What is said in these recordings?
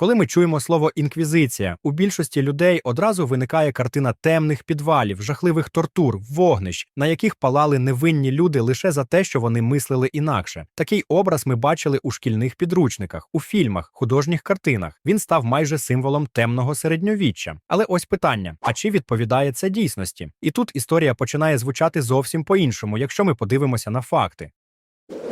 Коли ми чуємо слово інквізиція, у більшості людей одразу виникає картина темних підвалів, жахливих тортур, вогнищ, на яких палали невинні люди лише за те, що вони мислили інакше. Такий образ ми бачили у шкільних підручниках, у фільмах, художніх картинах. Він став майже символом темного середньовіччя. Але ось питання: а чи відповідає це дійсності? І тут історія починає звучати зовсім по-іншому, якщо ми подивимося на факти.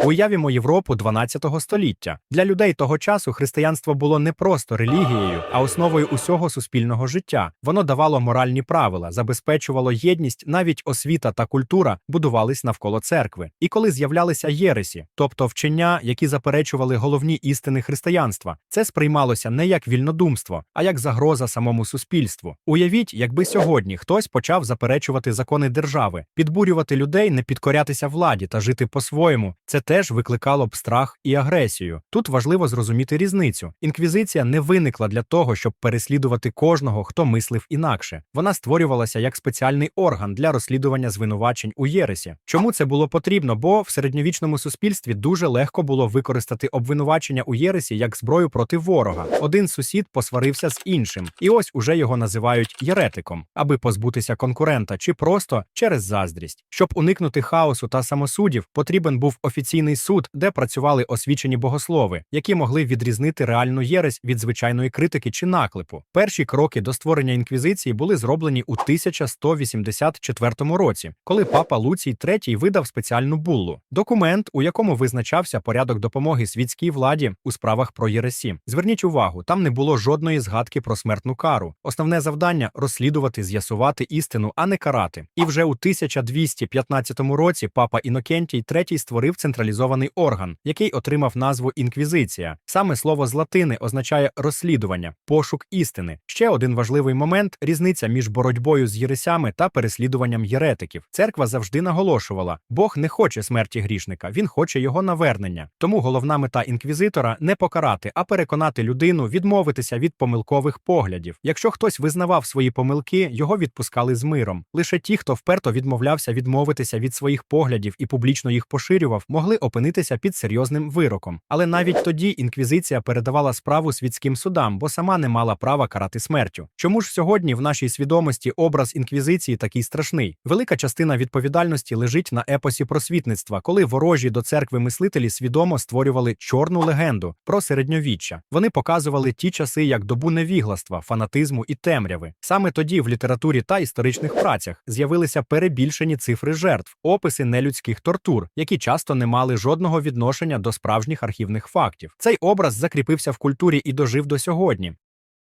Уявімо Європу 12 століття. Для людей того часу християнство було не просто релігією, а основою усього суспільного життя. Воно давало моральні правила, забезпечувало єдність, навіть освіта та культура будувались навколо церкви. І коли з'являлися єресі, тобто вчення, які заперечували головні істини християнства, це сприймалося не як вільнодумство, а як загроза самому суспільству. Уявіть, якби сьогодні хтось почав заперечувати закони держави, підбурювати людей не підкорятися владі та жити по-своєму. Це теж викликало б страх і агресію. Тут важливо зрозуміти різницю. Інквізиція не виникла для того, щоб переслідувати кожного, хто мислив інакше. Вона створювалася як спеціальний орган для розслідування звинувачень у Єресі. Чому це було потрібно? Бо в середньовічному суспільстві дуже легко було використати обвинувачення у Єресі як зброю проти ворога. Один сусід посварився з іншим, і ось уже його називають єретиком, аби позбутися конкурента, чи просто через заздрість. Щоб уникнути хаосу та самосудів, потрібен був офіційний суд, де працювали освічені богослови, які могли відрізнити реальну єресь від звичайної критики чи наклепу. Перші кроки до створення інквізиції були зроблені у 1184 році, коли папа Луцій III видав спеціальну буллу документ, у якому визначався порядок допомоги світській владі у справах про єресі. Зверніть увагу, там не було жодної згадки про смертну кару. Основне завдання розслідувати, з'ясувати істину, а не карати. І вже у 1215 році папа Інокентій III створив централізований орган, який отримав назву інквізиція. Саме слово з латини означає розслідування, пошук істини. Ще один важливий момент різниця між боротьбою з єресями та переслідуванням єретиків. Церква завжди наголошувала: Бог не хоче смерті грішника, він хоче його навернення. Тому головна мета інквізитора не покарати, а переконати людину відмовитися від помилкових поглядів. Якщо хтось визнавав свої помилки, його відпускали з миром. Лише ті, хто вперто відмовлявся відмовитися від своїх поглядів і публічно їх поширював, могли опинитися під серйозним вироком. Але навіть тоді інквізиція передавала справу світським судам, бо сама не мала права карати смертю. Чому ж сьогодні в нашій свідомості образ інквізиції такий страшний? Велика частина відповідальності лежить на епосі просвітництва, коли ворожі до церкви мислителі свідомо створювали чорну легенду про середньовіччя. Вони показували ті часи як добу невігластва, фанатизму і темряви. Саме тоді в літературі та історичних працях з'явилися перебільшені цифри жертв, описи нелюдських тортур, які часто не мали жодного відношення до справжніх архівних фактів. Цей образ закріпився в культурі і дожив до сьогодні.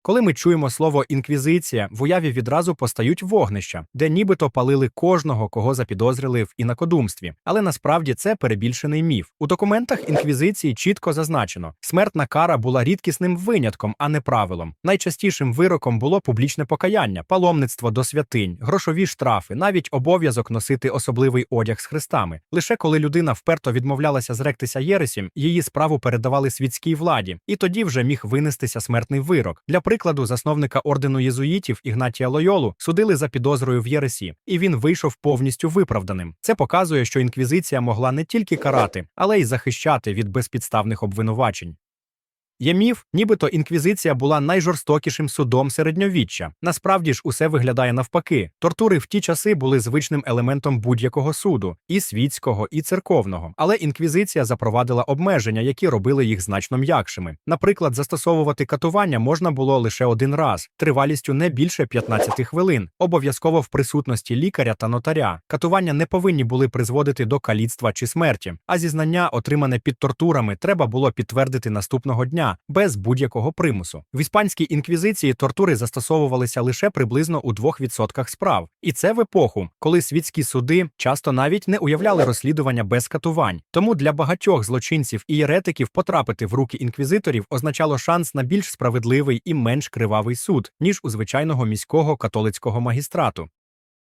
Коли ми чуємо слово інквізиція, в уяві відразу постають вогнища, де нібито палили кожного, кого запідозрили в інакодумстві. Але насправді це перебільшений міф. У документах інквізиції чітко зазначено, смертна кара була рідкісним винятком, а не правилом. Найчастішим вироком було публічне покаяння, паломництво до святинь, грошові штрафи, навіть обов'язок носити особливий одяг з хрестами. Лише коли людина вперто відмовлялася зректися єресім, її справу передавали світській владі, і тоді вже міг винестися смертний вирок. Для прикладу, засновника ордену єзуїтів Ігнатія Лойолу судили за підозрою в Єресі, і він вийшов повністю виправданим. Це показує, що інквізиція могла не тільки карати, але й захищати від безпідставних обвинувачень. Є міф, нібито інквізиція була найжорстокішим судом середньовіччя. Насправді ж усе виглядає навпаки. Тортури в ті часи були звичним елементом будь-якого суду, і світського, і церковного. Але інквізиція запровадила обмеження, які робили їх значно м'якшими. Наприклад, застосовувати катування можна було лише один раз, тривалістю не більше 15 хвилин, обов'язково в присутності лікаря та нотаря. Катування не повинні були призводити до каліцтва чи смерті, а зізнання, отримане під тортурами, треба було підтвердити наступного дня без будь-якого примусу. В іспанській інквізиції тортури застосовувалися лише приблизно у 2% справ, і це в епоху, коли світські суди часто навіть не уявляли розслідування без катувань. Тому для багатьох злочинців і єретиків потрапити в руки інквізиторів означало шанс на більш справедливий і менш кривавий суд, ніж у звичайного міського католицького магістрату.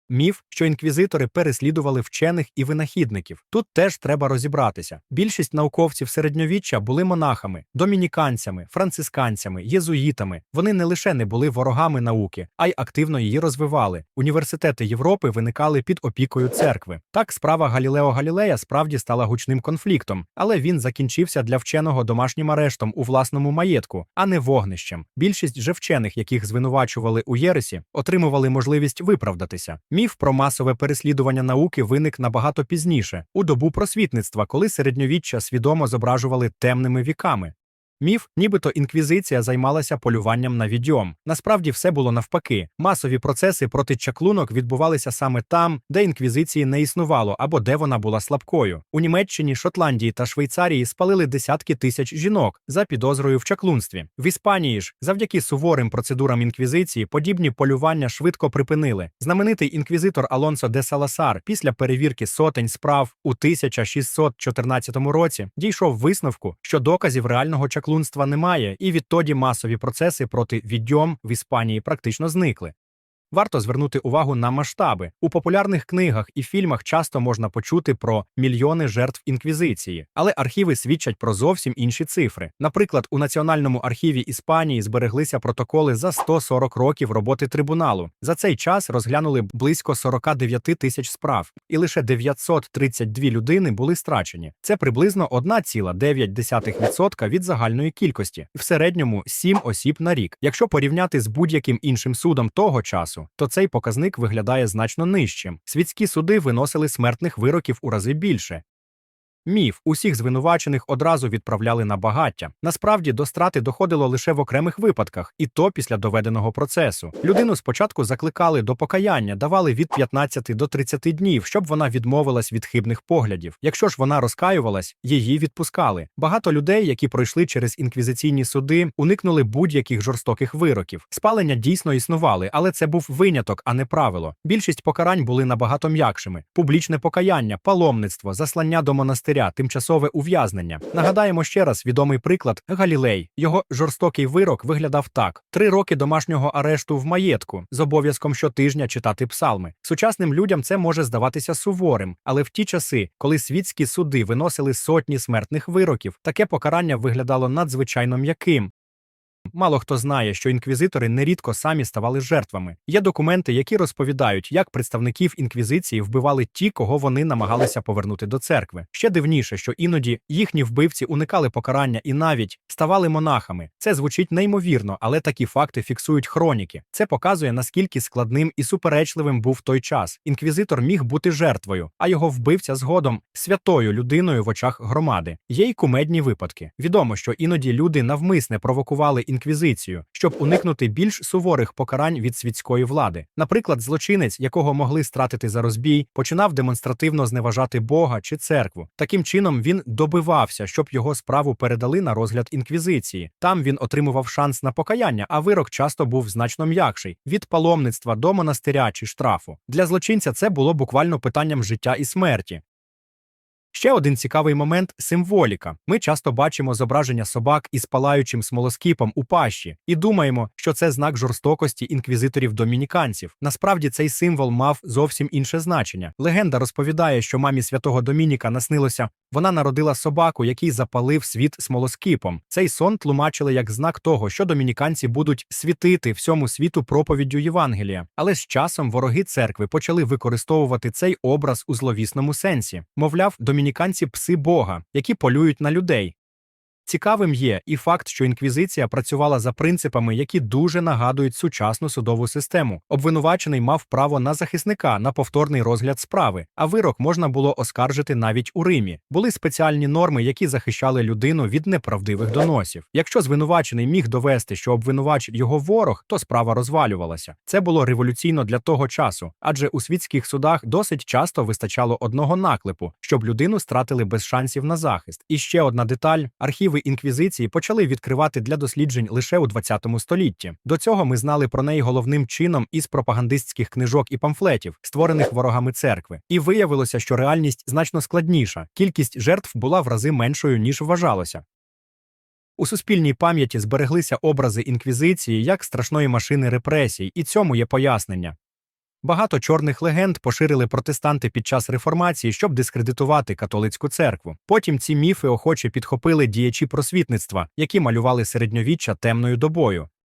Міф, що інквізитори переслідували вчених і винахідників. Тут теж треба розібратися. Більшість науковців середньовіччя були монахами, домініканцями, францисканцями, єзуїтами. Вони не лише не були ворогами науки, а й активно її розвивали. Університети Європи виникали під опікою церкви. Так, справа Галілео Галілея справді стала гучним конфліктом, але він закінчився для вченого домашнім арештом у власному маєтку, а не вогнищем. Більшість же вчених, яких звинувачували у Єресі, отримували можливість виправдатися. Міф про масове переслідування науки виник набагато пізніше, у добу просвітництва, коли середньовіччя свідомо зображували темними віками. Міф, нібито інквізиція займалася полюванням на відьом. Насправді все було навпаки. Масові процеси проти чаклунок відбувалися саме там, де інквізиції не існувало або де вона була слабкою. У Німеччині, Шотландії та Швейцарії спалили десятки тисяч жінок за підозрою в чаклунстві. В Іспанії ж, завдяки суворим процедурам інквізиції, подібні полювання швидко припинили. Знаменитий інквізитор Алонсо де Саласар після перевірки сотень справ у 1614 році дійшов висновку, що доказів реального чаклунства немає, і відтоді масові процеси проти відьом в Іспанії практично зникли. Варто звернути увагу на масштаби. У популярних книгах і фільмах часто можна почути про мільйони жертв інквізиції, але архіви свідчать про зовсім інші цифри. Наприклад, у Національному архіві Іспанії збереглися протоколи за 140 років роботи трибуналу. За цей час розглянули близько 49 тисяч справ, і лише 932 людини були страчені. Це приблизно 1,9% від загальної кількості, в середньому 7 осіб на рік. Якщо порівняти з будь-яким іншим судом того часу, то цей показник виглядає значно нижчим. Світські суди виносили смертних вироків у рази більше. Міф усіх звинувачених одразу відправляли на багаття. Насправді до страти доходило лише в окремих випадках, і то після доведеного процесу. Людину спочатку закликали до покаяння, давали від 15 до 30 днів, щоб вона відмовилась від хибних поглядів. Якщо ж вона розкаювалась, її відпускали. Багато людей, які пройшли через інквізиційні суди, уникнули будь-яких жорстоких вироків. Спалення дійсно існували, але це був виняток, а не правило. Більшість покарань були набагато м'якшими: публічне покаяння, паломництво, заслання до монастиря тимчасове ув'язнення. Нагадаємо ще раз відомий приклад Галілей. Його жорстокий вирок виглядав так: три роки домашнього арешту в маєтку з обов'язком щотижня читати псалми. Сучасним людям це може здаватися суворим, але в ті часи, коли світські суди виносили сотні смертних вироків, таке покарання виглядало надзвичайно м'яким. Мало хто знає, що інквізитори нерідко самі ставали жертвами. Є документи, які розповідають, як представників інквізиції вбивали ті, кого вони намагалися повернути до церкви. Ще дивніше, що іноді їхні вбивці уникали покарання і навіть ставали монахами. Це звучить неймовірно, але такі факти фіксують хроніки. Це показує наскільки складним і суперечливим був той час. Інквізитор міг бути жертвою, а його вбивця згодом святою людиною в очах громади. Є й кумедні випадки. Відомо, що іноді люди навмисне провокували інквізицію, щоб уникнути більш суворих покарань від світської влади. Наприклад, злочинець, якого могли стратити за розбій, починав демонстративно зневажати Бога чи церкву. Таким чином він добивався, щоб його справу передали на розгляд інквізиції. Там він отримував шанс на покаяння, а вирок часто був значно м'якший від паломництва до монастиря чи штрафу. Для злочинця це було буквально питанням життя і смерті. Ще один цікавий момент символіка. Ми часто бачимо зображення собак із палаючим смолоскипом у пащі і думаємо, що це знак жорстокості інквізиторів-домініканців. Насправді цей символ мав зовсім інше значення. Легенда розповідає, що мамі святого Домініка наснилося, вона народила собаку, який запалив світ смолоскипом. Цей сон тлумачили як знак того, що домініканці будуть світити всьому світу проповіддю Євангелія. Але з часом вороги церкви почали використовувати цей образ у зловісному сенсі. Мовляв, домініканці пси Бога, які полюють на людей. Цікавим є і факт, що інквізиція працювала за принципами, які дуже нагадують сучасну судову систему. Обвинувачений мав право на захисника на повторний розгляд справи, а вирок можна було оскаржити навіть у Римі. Були спеціальні норми, які захищали людину від неправдивих доносів. Якщо звинувачений міг довести, що обвинувач його ворог, то справа розвалювалася. Це було революційно для того часу, адже у світських судах досить часто вистачало одного наклепу, щоб людину стратили без шансів на захист. І ще одна деталь: архіви інквізиції почали відкривати для досліджень лише у 20 столітті. До цього ми знали про неї головним чином із пропагандистських книжок і памфлетів, створених ворогами церкви. І виявилося, що реальність значно складніша. Кількість жертв була в рази меншою ніж вважалося. У суспільній пам'яті збереглися образи інквізиції як страшної машини репресій, і цьому є пояснення. Багато чорних легенд поширили протестанти під час реформації, щоб дискредитувати католицьку церкву. Потім ці міфи охоче підхопили діячі просвітництва, які малювали середньовіччя темною добою.